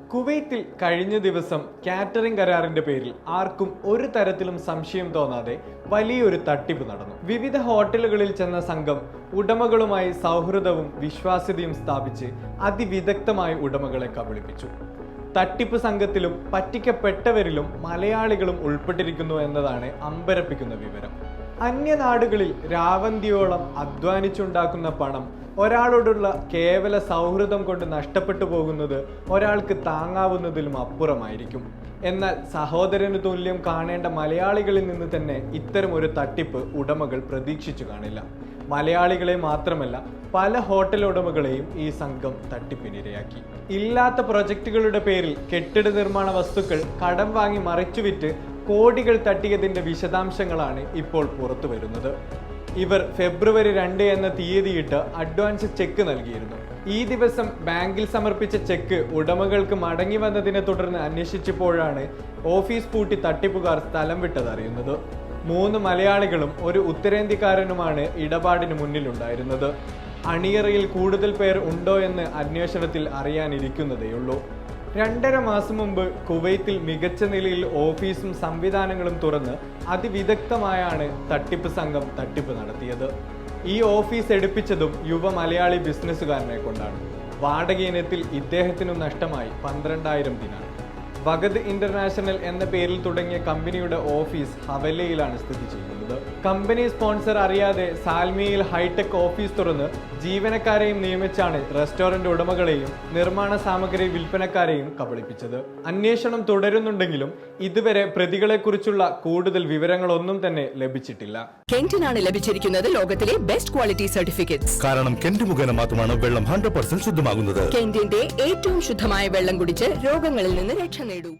കുവൈത്തിൽ കഴിഞ്ഞ ദിവസം കാറ്ററിംഗ് കരാറിന്റെ പേരിൽ ആർക്കും ഒരു തരത്തിലും സംശയം തോന്നാതെ വലിയൊരു തട്ടിപ്പ് നടന്നു. വിവിധ ഹോട്ടലുകളിൽ ചെന്ന സംഘം ഉടമകളുമായി സൗഹൃദവും വിശ്വാസ്യതയും സ്ഥാപിച്ച് അതിവിദഗ്ധമായ ഉടമകളെ കബളിപ്പിച്ചു. തട്ടിപ്പ് സംഘത്തിലും പറ്റിക്കപ്പെട്ടവരിലും മലയാളികളും ഉൾപ്പെട്ടിരിക്കുന്നു എന്നതാണ് അമ്പരപ്പിക്കുന്ന വിവരം. അന്യനാടുകളിൽ രാവന്തിയോളം അധ്വാനിച്ചുണ്ടാക്കുന്ന പണം ഒരാളോടുള്ള കേവല സൗഹൃദം കൊണ്ട് നഷ്ടപ്പെട്ടു പോകുന്നത് ഒരാൾക്ക് താങ്ങാവുന്നതിലും അപ്പുറമായിരിക്കും. എന്നാൽ സഹോദരന് തുല്യം കാണേണ്ട മലയാളികളിൽ നിന്ന് തന്നെ ഇത്തരം ഒരു തട്ടിപ്പ് ഉടമകൾ പ്രതീക്ഷിച്ചു കാണില്ല. മലയാളികളെ മാത്രമല്ല പല ഹോട്ടൽ ഉടമകളെയും ഈ സംഘം തട്ടിപ്പിനിരയാക്കി. ഇല്ലാത്ത പ്രൊജക്ടുകളുടെ പേരിൽ കെട്ടിട നിർമ്മാണ വസ്തുക്കൾ കടം വാങ്ങി മറിച്ചുവിറ്റ് കോടികൾ തട്ടിയതിന്റെ വിശദാംശങ്ങളാണ് ഇപ്പോൾ പുറത്തു വരുന്നത്. ഇവർ ഫെബ്രുവരി രണ്ട് എന്ന തീയതിയിട്ട് അഡ്വാൻസ് ചെക്ക് നൽകിയിരുന്നു. ഈ ദിവസം ബാങ്കിൽ സമർപ്പിച്ച ചെക്ക് ഉടമകൾക്ക് മടങ്ങി വന്നതിനെ തുടർന്ന് അന്വേഷിച്ചപ്പോഴാണ് ഓഫീസ് പൂട്ടി തട്ടിപ്പുകാർ സ്ഥലം വിട്ടതറിയുന്നത്. മൂന്ന് മലയാളികളും ഒരു ഉത്തരേന്ത്യക്കാരനുമാണ് ഇടപാടിന് മുന്നിലുണ്ടായിരുന്നത്. അണിയറയിൽ കൂടുതൽ പേർ ഉണ്ടോ എന്ന് അന്വേഷണത്തിൽ അറിയാനിരിക്കുന്നതേയുള്ളൂ. രണ്ടര മാസം മുമ്പ് കുവൈത്തിൽ മികച്ച നിലയിൽ ഓഫീസും സംവിധാനങ്ങളും തുറന്ന് അതിവിദഗ്ധമായാണ് തട്ടിപ്പ് സംഘം തട്ടിപ്പ് നടത്തിയത്. ഈ ഓഫീസ് എടുപ്പിച്ചതും യുവ മലയാളി ബിസിനസ്സുകാരനെ കൊണ്ടാണ്. വാടക ഇനത്തിൽ ഇദ്ദേഹത്തിനും നഷ്ടമായി പന്ത്രണ്ടായിരം ദിനാർ വഗദ് ഇന്റർനാഷണൽ എന്ന പേരിൽ തുടങ്ങിയ കമ്പനിയുടെ ഓഫീസ് ഹവലയിലാണ് സ്ഥിതി ചെയ്യുന്നത്. കമ്പനി സ്പോൺസർ അറിയാതെ സാൽമിയയിൽ ഹൈടെക് ഓഫീസ് തുറന്ന് ജീവനക്കാരെയും നിയമിച്ചാണ് റെസ്റ്റോറന്റ് ഉടമകളെയും നിർമ്മാണ സാമഗ്രി വിൽപ്പനക്കാരെയും കബളിപ്പിച്ചത്. അന്വേഷണം തുടരുന്നുണ്ടെങ്കിലും ഇതുവരെ പ്രതികളെക്കുറിച്ചുള്ള കൂടുതൽ വിവരങ്ങളൊന്നും തന്നെ ലഭിച്ചിട്ടില്ല. കെന്റിനാണ് ലഭിച്ചിരിക്കുന്നത് ലോകത്തിലെ ബെസ്റ്റ് ക്വാളിറ്റി സർട്ടിഫിക്കറ്റ്സ് കാരണം കെന്റ് മുഖേന മാത്രമാണ് വെള്ളം ഹൺഡ്രഡ് പെർസെന്റ് ശുദ്ധമാകുന്നത്. കെന്റിന്റെ ഏറ്റവും ശുദ്ധമായ വെള്ളം കുടിച്ച് രോഗങ്ങളിൽ നിന്ന് രക്ഷ നേടൂ. ಬೇಡು